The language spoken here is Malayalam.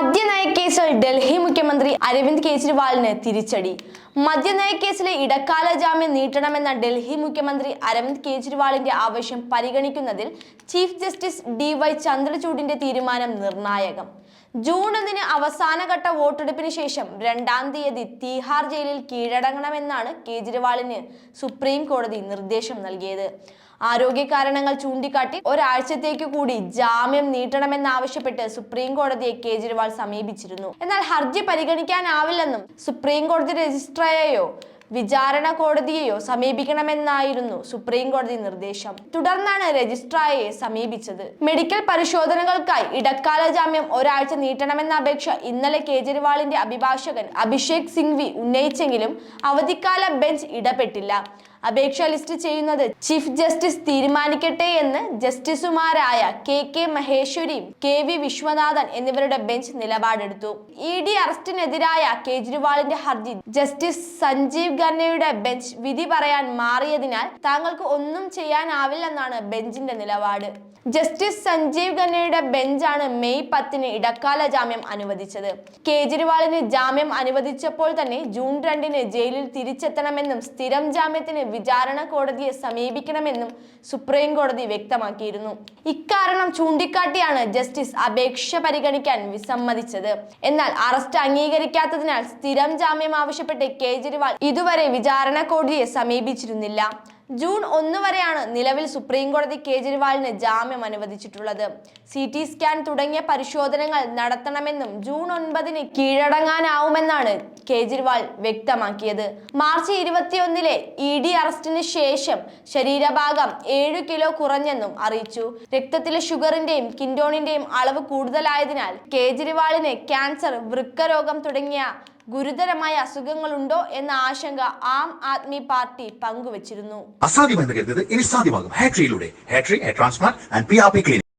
മദ്യനയ കേസിൽ ഡൽഹി മുഖ്യമന്ത്രി അരവിന്ദ് കെജ്രിവാളിന് തിരിച്ചടി. മദ്യനയ കേസിലെ ഇടക്കാല ജാമ്യം നീട്ടണമെന്ന ഡൽഹി മുഖ്യമന്ത്രി അരവിന്ദ് കെജ്രിവാളിന്റെ ആവശ്യം പരിഗണിക്കുന്നതിൽ ചീഫ് ജസ്റ്റിസ് ഡി വൈ ചന്ദ്രചൂഡിന്റെ തീരുമാനം നിർണായകം. ജൂൺ ഒന്നിന് അവസാനഘട്ട വോട്ടെടുപ്പിന് ശേഷം രണ്ടാം തീയതി തീഹാർ ജയിലിൽ കീഴടങ്ങണമെന്നാണ് കെജ്രിവാളിന് സുപ്രീം കോടതി നിർദ്ദേശം നൽകിയത്. ആരോഗ്യ കാരണങ്ങൾ ചൂണ്ടിക്കാട്ടി ഒരാഴ്ചത്തേക്ക് കൂടി ജാമ്യം നീട്ടണമെന്നാവശ്യപ്പെട്ട് സുപ്രീം കോടതിയെ കേജ്രിവാൾ സമീപിച്ചിരുന്നു. എന്നാൽ ഹർജി പരിഗണിക്കാനാവില്ലെന്നും സുപ്രീം കോടതി രജിസ്ട്രാറെയോ വിചാരണ കോടതിയെയോ സമീപിക്കണമെന്നായിരുന്നു സുപ്രീം കോടതി നിർദ്ദേശം. തുടർന്നാണ് രജിസ്ട്രായെ സമീപിച്ചത്. മെഡിക്കൽ പരിശോധനകൾക്കായി ഇടക്കാല ജാമ്യം ഒരാഴ്ച നീട്ടണമെന്ന അപേക്ഷ ഇന്നലെ കേജ്രിവാളിന്റെ അഭിഭാഷകൻ അഭിഷേക് സിംഗ്വി ഉന്നയിച്ചെങ്കിലും അവധിക്കാല ബെഞ്ച് ഇടപെട്ടില്ല. അപേക്ഷ ലിസ്റ്റ് ചെയ്യുന്നത്. ചീഫ് ജസ്റ്റിസ് തീരുമാനിക്കട്ടെ എന്ന് ജസ്റ്റിസുമാരായ കെ കെ മഹേശ്വരിയും കെ വി വിശ്വനാഥൻ എന്നിവരുടെ ബെഞ്ച് നിലപാടെടുത്തു. ഇ ഡി അറസ്റ്റിനെതിരായ കേജ്രിവാളിന്റെ ഹർജി ജസ്റ്റിസ് സഞ്ജീവ് ഖന്നയുടെ ബെഞ്ച് വിധി പറയാൻ മാറിയതിനാൽ താങ്കൾക്ക് ഒന്നും ചെയ്യാനാവില്ലെന്നാണ് ബെഞ്ചിന്റെ നിലപാട്. ജസ്റ്റിസ് സഞ്ജീവ് ഖന്നയുടെ ബെഞ്ചാണ് മെയ് പത്തിന് ഇടക്കാല ജാമ്യം അനുവദിച്ചത്. കേജ്രിവാളിന് ജാമ്യം അനുവദിച്ചപ്പോൾ തന്നെ ജൂൺ രണ്ടിന് ജയിലിൽ തിരിച്ചെത്തണമെന്നും സ്ഥിരം ജാമ്യത്തിന് വിചാരണ കോടതിയെ സമീപിക്കണമെന്നും സുപ്രീം കോടതി വ്യക്തമാക്കിയിരുന്നു. ഇക്കാരണം ചൂണ്ടിക്കാട്ടിയാണ് ജസ്റ്റിസ് അപേക്ഷ പരിഗണിക്കാൻ വിസമ്മതിച്ചത്. എന്നാൽ അറസ്റ്റ് അംഗീകരിക്കാത്തതിനാൽ സ്ഥിരം ജാമ്യം ആവശ്യപ്പെട്ട് കേജ്രിവാൾ ഇതുവരെ വിചാരണ കോടതിയെ സമീപിച്ചിരുന്നില്ല. ജൂൺ ഒന്ന് വരെയാണ് നിലവിൽ സുപ്രീം കോടതി കേജ്രിവാളിന് ജാമ്യം അനുവദിച്ചിട്ടുള്ളത്. സി ടി സ്കാൻ തുടങ്ങിയ പരിശോധനകൾ നടത്തണമെന്നും ജൂൺ ഒൻപതിന് കീഴടങ്ങാനാവുമെന്നാണ് കേജ്രിവാൾ വ്യക്തമാക്കിയത്. മാർച്ച് ഇരുപത്തിയൊന്നിലെ ഇ ഡി അറസ്റ്റിന് ശേഷം ശരീരഭാഗം ഏഴ് കിലോ കുറഞ്ഞെന്നും അറിയിച്ചു. രക്തത്തിലെ ഷുഗറിന്റെയും കിൻഡോണിന്റെയും അളവ് കൂടുതലായതിനാൽ കേജ്രിവാളിന് ക്യാൻസർ വൃക്കരോഗം തുടങ്ങിയ ഗുരുതരമായ അസുഖങ്ങളുണ്ടോ എന്ന ആശങ്ക ആം ആദ്മി പാർട്ടി പങ്കുവച്ചിരുന്നു. അസാധ്യമെന്ന് കരുതുന്നത് ഇനി സാധ്യമാകും. ഹാട്രിയിലൂടെ ഹാട്രി transplant and P R P clinic